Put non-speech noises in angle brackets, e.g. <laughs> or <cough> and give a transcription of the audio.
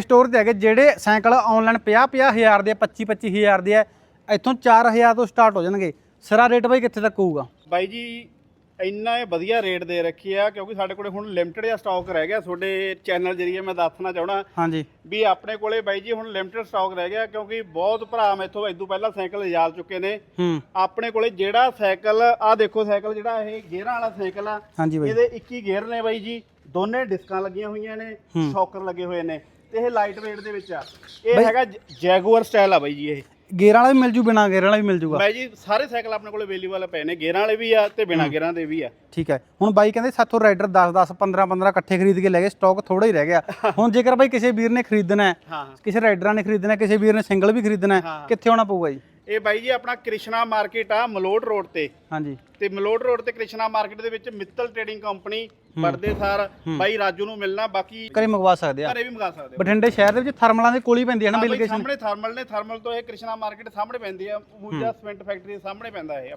Store ਤੇ ਹੈਗੇ ਜਿਹੜੇ ਸਾਈਕਲ ਆਨਲਾਈਨ 50 50 ਹਜ਼ਾਰ ਦੇ 25 25 ਹਜ਼ਾਰ ਦੇ ਆ ਇੱਥੋਂ 4000 ਤੋਂ ਸਟਾਰਟ ਹੋ ਜਾਣਗੇ। ਸਰਾ ਰੇਟ ਬਾਈ ਕਿੱਥੇ ਤੱਕ ਹੋਊਗਾ? ਬਾਈ ਜੀ ਇੰਨਾ ਇਹ ਵਧੀਆ ਰੇਟ ਦੇ ਰੱਖੀ ਆ ਕਿਉਂਕਿ ਸਾਡੇ ਕੋਲੇ ਹੁਣ ਲਿਮਟਿਡ ਜਿਹਾ ਸਟਾਕ ਰਹਿ ਗਿਆ। ਤੁਹਾਡੇ ਚੈਨਲ ਜਰੀਏ ਮੈਂ ਦੱਸਣਾ ਚਾਹਣਾ ਹਾਂਜੀ। ਵੀ ਆਪਣੇ ਕੋਲੇ ਬਾਈ ਜੀ ਹੁਣ ਲਿਮਟਿਡ ਸਟਾਕ ਰਹਿ ਗਿਆ ਕਿਉਂਕਿ ਬਹੁਤ ਭਰਾ ਮੈਥੋਂ ਇਦੋਂ ਪਹਿਲਾਂ ਸਾਈਕਲ ਲਿਜਾ ਚੁੱਕੇ ਨੇ। ਆਪਣੇ ਕੋਲੇ ਜਿਹੜਾ ਸਾਈਕਲ ਆ ਦੇਖੋ ਸਾਈਕਲ ਜਿਹੜਾ ਇਹ ਗੇਅਰਾਂ ਵਾਲਾ ਸਾਈਕਲ ਆ ਇਹਦੇ 21 ਗੇਅਰ ਨੇ ਬਾਈ ਜੀ। ਦੋਨੇ ਡਿਸਕਾਂ ਲੱਗੀਆਂ ਹੋਈਆਂ ਨੇ। ਸ਼ੌਕਰ ਲੱਗੇ ਹੋਏ ਨੇ। ਤੇ ਇਹ ਲਾਈਟ weight ਦੇ ਵਿੱਚ ਆ। ਇਹ ਹੈਗਾ ਜੈਗੂਅਰ ਸਟਾਈਲ ਆ ਬਾਈ ਜੀ ਇਹ। ਗੇਅਰ ਵਾਲਾ ਵੀ ਮਿਲ ਜੂ ਬਿਨਾ ਗੇਅਰ ਵਾਲਾ ਵੀ ਮਿਲ ਜੂਗਾ। ਬਾਈ ਜੀ ਸਾਰੇ ਸਾਈਕਲ ਆਪਣੇ ਕੋਲੇ ਅਵੇਲੇਬਲ ਪਏ ਨੇ ਗੇਅਰਾਂ ਵਾਲੇ ਵੀ ਆ ਤੇ ਬਿਨਾ ਗੇਅਰਾਂ ਦੇ ਵੀ ਆ। ਠੀਕ ਹੈ। ਹੁਣ ਬਾਈ ਕਹਿੰਦੇ ਸਾਥੋਂ ਰਾਈਡਰ 10 10 15 15 ਇਕੱਠੇ ਖਰੀਦ ਕੇ ਲੈ ਗਏ। ਸਟਾਕ ਥੋੜਾ ਹੀ ਰਹਿ ਗਿਆ। <laughs> ਹੁਣ ਜੇਕਰ ਬਾਈ ਕਿਸੇ ਵੀਰ ਨੇ ਖਰੀਦਣਾ ਹੈ ਕਿਸੇ ਰਾਈਡਰਾਂ ਨੇ ਖਰੀਦਣਾ ਕਿਸੇ ਵੀਰ ਨੇ ਸਿੰਗਲ ਵੀ ਖਰੀਦਣਾ ਹਾਂ। ਕਿੱਥੇ ਆਉਣਾ ਪਊਗਾ ਜੀ? ਇਹ ਬਾਈ ਜੀ ਆਪਣਾ ਕ੍ਰਿਸ਼ਨਾ ਮਾਰਕੀਟ ਆ ਮਲੋਟ ਰੋਡ ਤੇ। ਹਾਂਜੀ। ਤੇ ਮਲੋਟ ਰੋਡ ਤੇ ਕ੍ਰਿਸ਼ਨਾ ਮਾਰਕੀਟ ਦੇ ਵਿੱਚ ਮਿੱਤਲ ਟ੍ਰੇਡਿੰਗ ਕੰਪਨੀ ਪਰਦੇ ਸਾਰ ਬਾਈ ਰਾਜੂ ਨੂੰ ਮਿਲਣਾ ਬਾਕੀ ਘਰੇ ਮੰਗਵਾ ਸਕਦੇ ਆ। ਘਰੇ ਵੀ ਮੰਗਾ ਸਕਦੇ ਬਠਿੰਡੇ ਸ਼ਹਿਰ ਦੇ ਵਿੱਚ ਥਰਮਲਾਂ ਦੇ ਕੋਲ ਹੀ ਪੈਂਦੀ ਹੈ ਨਾ ਬਿਲਕੇਸ਼ਨ ਸਾਹਮਣੇ ਥਰਮਲ ਨੇ ਥਰਮਲ ਤੋਂ ਇਹ ਕ੍ਰਿਸ਼ਨਾ ਮਾਰਕੀਟ ਸਾਹਮਣੇ ਪੈਂਦੀ ਆ। ਪੂਜਾ ਸਿਮੈਂਟ ਫੈਕਟਰੀ ਦੇ ਸਾਹਮਣੇ ਪੈਂਦਾ ਇਹ।